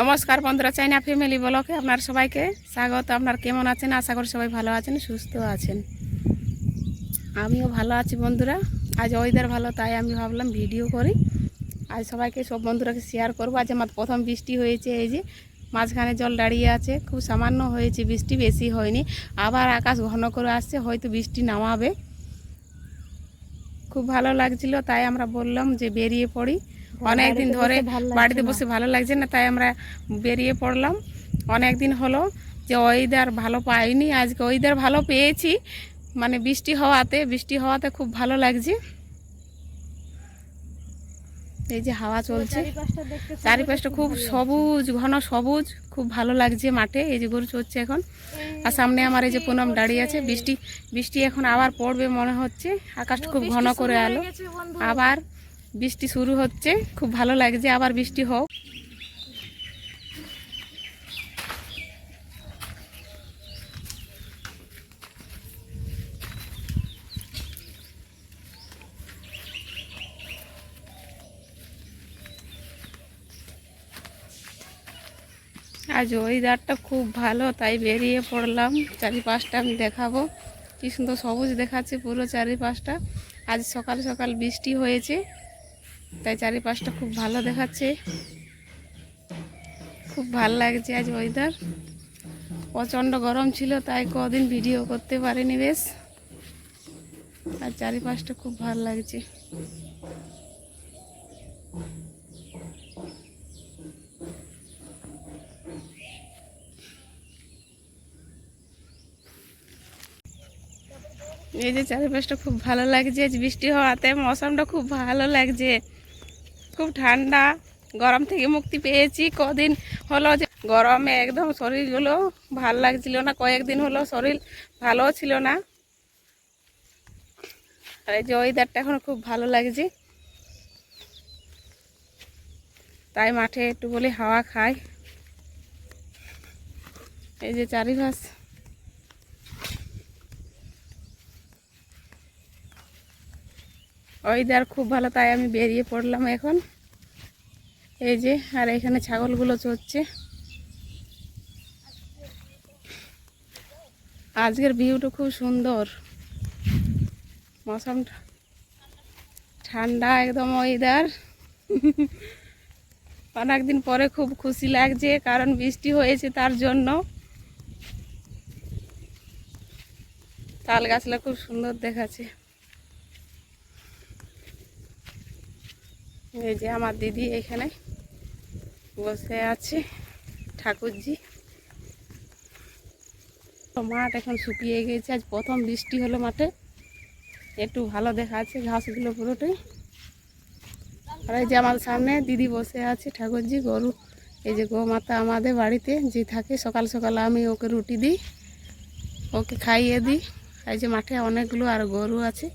নমস্কার বন্ধুরা, চাইনা ফ্যামিলি ব্লকে আপনার সবাইকে স্বাগত। আপনার কেমন আছেন? আশা করি সবাই ভালো আছেন, সুস্থ আছেন। আমিও ভালো আছি বন্ধুরা। আজ ওয়েদার ভালো, তাই আমি ভাবলাম ভিডিও করি। আজ সবাইকে, সব বন্ধুরাকে শেয়ার করব। আজ আমার প্রথম বৃষ্টি হয়েছে, এই যে মাঝখানে জল দাঁড়িয়ে আছে। খুব সামান্য হয়েছে, বৃষ্টি বেশি হয়নি। আবার আকাশ ঘন করে আসছে, হয়তো বৃষ্টি নামাবে। খুব ভালো লাগছিল, তাই আমরা বললাম যে বেরিয়ে পড়ি। অনেক দিন ধরে বাড়িতে বসে ভালো লাগছে না তাই আমরা বেরিয়ে পড়লাম। অনেক দিন হলো যে ওয়েদার ভালো পাইনি আজকে ওয়েদার ভালো পেয়েছি। মানে বৃষ্টি হওয়াতে বৃষ্টি হওয়াতে খুব ভালো লাগছে। এই যে হাওয়া চলছে। চারিপাশটা খুব সবুজ ঘন সবুজ খুব ভালো লাগছে মাঠে। এই যে গরু চড়ছে এখন। আর সামনে আমার এই যে পুনম দাঁড়িয়ে আছে বৃষ্টি বৃষ্টি এখন আবার পড়বে মনে হচ্ছে। আকাশটা খুব ঘন করে আলো। আবার বৃষ্টি শুরু হচ্ছে, খুব ভালো লাগছে আবার বৃষ্টি হোক। আজ ওয়েদারটা খুব ভালো, তাই বেরিয়ে পড়লাম। চারিপাশটা আমি দেখাবো। কি সুন্দর সবুজ দেখাচ্ছে পুরো চারিপাশটা। আজ সকাল সকাল বৃষ্টি হয়েছে। তাই চারিপাশটা খুব ভালো দেখাচ্ছে। খুব ভালো লাগছে আজ ওয়েদার প্রচণ্ড গরম ছিল, তাই কদিন ভিডিও করতে পারিনি বেশ। আর চারিপাশটা খুব ভালো লাগছে। এই যে চারিপাশটা খুব ভালো লাগছে বৃষ্টি হওয়াতে মৌসুমটা খুব ভালো লাগছে। খুব ঠান্ডা, গরম থেকে মুক্তি পেয়েছি। কদিন হলো যে গরমে একদম শরীরগুলো ভালো লাগছিল না, কয়েকদিন হলো শরীর ভালো ছিল না। আর এই যে ওয়েদারটা এখন খুব ভালো লাগছে। তাই মাঠে একটু বলে হাওয়া খায় এই যে চারিপাশ ওয়েদার খুব ভালো, তাই আমি বেরিয়ে পড়লাম এখন। এই যে, আর এখানে ছাগলগুলো চড়ছে। আজকের ভিউটা খুব সুন্দর। মৌসুম ঠান্ডা একদম ওয়েদার। অনেকদিন পরে খুব খুশি লাগছে, কারণ বৃষ্টি হয়েছে তার জন্য। তাল গাছটা খুব সুন্দর দেখাচ্ছে। এই যে আমার দিদি এখানে বসে আছে, ঠাকুরজি। মাঠ এখন শুকিয়ে গেছে, আজ প্রথম বৃষ্টি হলো মাঠে। একটু ভালো দেখা আছে ঘাসগুলো পুরোটাই। আর এই যে আমার সামনে দিদি বসে আছে, ঠাকুরজি, গরু, এই যে গোমাতা আমাদের বাড়িতে যে থাকে, সকাল সকাল আমি ওকে রুটি দিই, ওকে খাইয়ে দিই। এই যে মাঠে অনেকগুলো আর গরু আছে।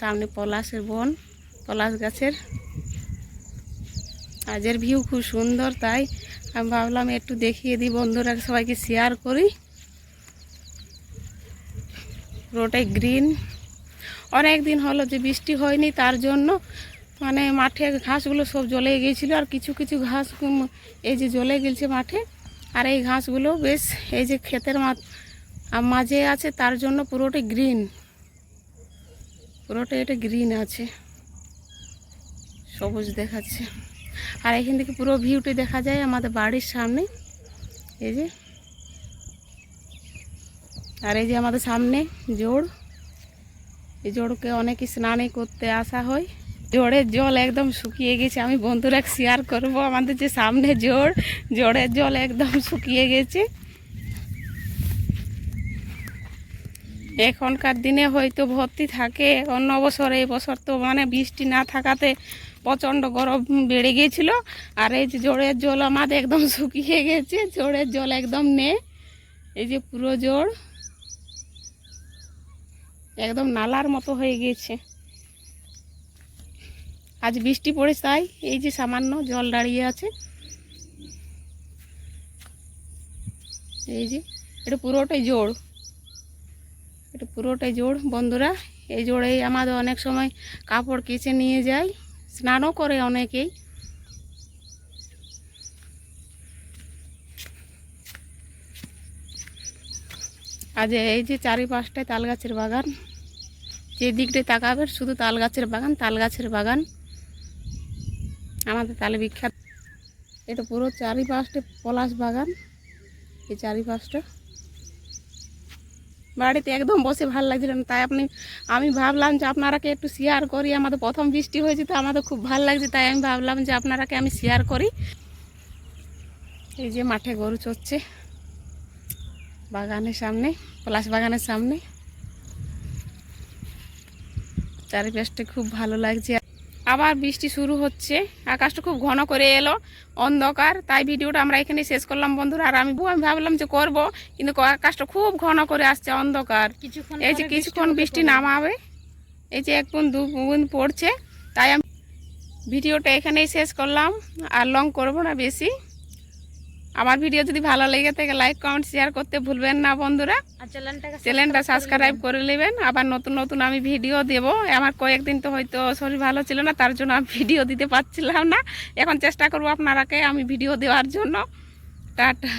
সামনে পলাশের বন, পলাশ গাছের আজের ভিউ খুব সুন্দর তাই আমি ভাবলাম একটু দেখিয়ে দিই, বন্ধুরা সবাইকে শেয়ার করি। রোডে গ্রিন অনেক দিন হলো যে বৃষ্টি হয়নি, তার জন্য মানে মাঠে ঘাসগুলো সব জ্বলে গিয়েছিল আর কিছু কিছু ঘাস এই যে জ্বলে গেছে মাঠে। আর এই ঘাসগুলো বেশ, এই যে ক্ষেতের মাঝে আছে, তার জন্য পুরোটাই গ্রিন পুরোটা এটা গ্রিন আছে। সবুজ দেখাচ্ছে। আর এখান থেকে পুরো ভিউটি দেখা যায় আমাদের বাড়ির সামনে। এই যে। আর এই যে আমাদের সামনে জোড়। এই জোড়কে অনেকে স্নানে করতে আসা হয়। জোড়ের জল একদম শুকিয়ে গেছে। আমি বন্ধুরা শেয়ার করব। আমাদের যে সামনে জোড়, জোড়ের জল একদম শুকিয়ে গেছে। এখনকার দিনে হয়তো ভর্তি থাকে, অন্য বছর, এই বছর তো মানে বৃষ্টি না থাকাতে প্রচণ্ড গরম বেড়ে গিয়েছিল। আর এই যে জোড়ের জল আমাদের একদম শুকিয়ে গেছে জোড়ের জল একদম নেই। এই যে পুরো জোর একদম নালার মতো হয়ে গিয়েছে। আজ বৃষ্টি পড়েছে, তাই এই যে সামান্য জল দাঁড়িয়ে আছে। এই যে, এটা পুরোটাই জোড় এটা পুরোটাই জোড়, বন্ধুরা। এই জোড়েই আমাদের অনেক সময় কাপড় কেচে নিয়ে যাই, স্নানও করে অনেকেই। আজ এই যে চারিপাশটায় তাল গাছের বাগান, যে দিকটায় তাকাবেন, শুধু তাল গাছের বাগান তাল গাছের বাগান। আমাদের তালে বিখ্যাত। এটা পুরো চারিপাশটা পলাশ বাগান, এই চারিপাশটা। বাড়িতে একদম বসে ভালো লাগছিল না। তাই আপনি, আমি ভাবলাম যে আপনারাকে একটু শেয়ার করি। আমাদের প্রথম বৃষ্টি হয়েছে, তো আমাদের খুব ভালো লাগছে। তাই আমি ভাবলাম যে আপনারাকে আমি শেয়ার করি। এই যে মাঠে গরু চড়ছে, বাগানের সামনে, পলাশ বাগানের সামনে। চারিপাশটা খুব ভালো লাগছে। আবার বৃষ্টি শুরু হচ্ছে। আকাশটা খুব ঘন করে এলো অন্ধকার। তাই ভিডিওটা আমরা এখানে শেষ করলাম বন্ধুরা। আর আমি আমি ভাবলাম যে করব কিন্তু আকাশটা খুব ঘন করে আসছে অন্ধকার। কিছুক্ষণ এই যে কিছুক্ষণ বৃষ্টি নামাবে এই যে এক বুন দু বুন পড়ছে। তাই আমি ভিডিওটা এখানেই শেষ করলাম। আর লং করব না বেশি। আমার ভিডিও যদি ভালো লেগে থাকে লাইক কমেন্ট শেয়ার করতে ভুলবেন না বন্ধুরা। আর চ্যানেলটা সাবস্ক্রাইব করে নেবেন। আবার নতুন নতুন আমি ভিডিও দেব। আমার কয়েকদিন তো হয়তো শরীর ভালো ছিল না তার জন্য আমি ভিডিও দিতে পারছিলাম না। এখন চেষ্টা করব আপনারাকে আমি ভিডিও দেওয়ার জন্য। টাটা।